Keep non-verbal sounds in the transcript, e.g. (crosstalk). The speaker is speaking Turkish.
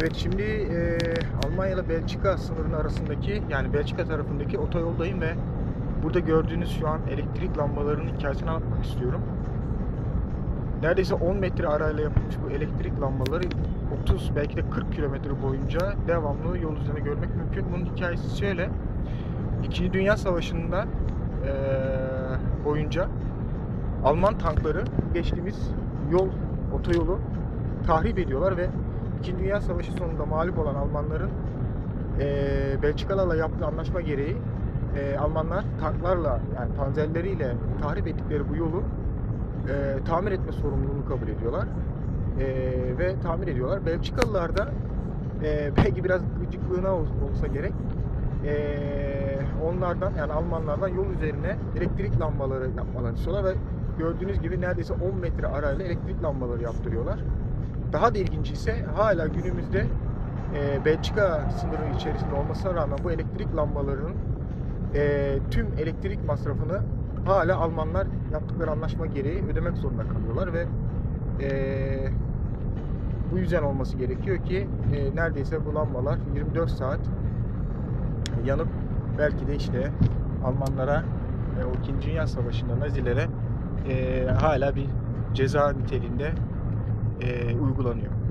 Evet şimdi e, Almanya ile Belçika sınırının arasındaki yani Belçika tarafındaki otoyoldayım ve burada gördüğünüz şu an elektrik lambalarının hikayesini anlatmak istiyorum. Neredeyse 10 metre arayla yapılmış bu elektrik lambaları 30 belki de 40 kilometre boyunca devamlı yol üzerinde görmek mümkün. Bunun hikayesi şöyle. İkinci Dünya Savaşı'nda e, boyunca Alman tankları geçtiğimiz yol, otoyolu tahrip ediyorlar ve İkinci Dünya Savaşı sonunda mağlup olan Almanların eee Belçikalarla yaptığı anlaşma gereği eee, Almanlar tanklarla yani panzerleriyle tahrip ettikleri bu yolu eee, tamir etme sorumluluğunu kabul ediyorlar. Eee, ve tamir ediyorlar. Belçikalılar da eee, (laughs) belki biraz gıcıklığına ol- olsa gerek eee, onlardan yani Almanlardan yol üzerine elektrik lambaları yapmalarını istiyorlar ve gördüğünüz gibi neredeyse 10 metre arayla elektrik lambaları yaptırıyorlar. Daha da ilginci ise hala günümüzde e, Belçika sınırı içerisinde olmasına rağmen bu elektrik lambalarının e, tüm elektrik masrafını hala Almanlar yaptıkları anlaşma gereği ödemek zorunda kalıyorlar ve e, bu yüzden olması gerekiyor ki e, neredeyse bu lambalar 24 saat yanıp belki de işte Almanlara e, o 2. Dünya Savaşı'nda Nazilere e, hala bir ceza niteliğinde e, uygulanıyor.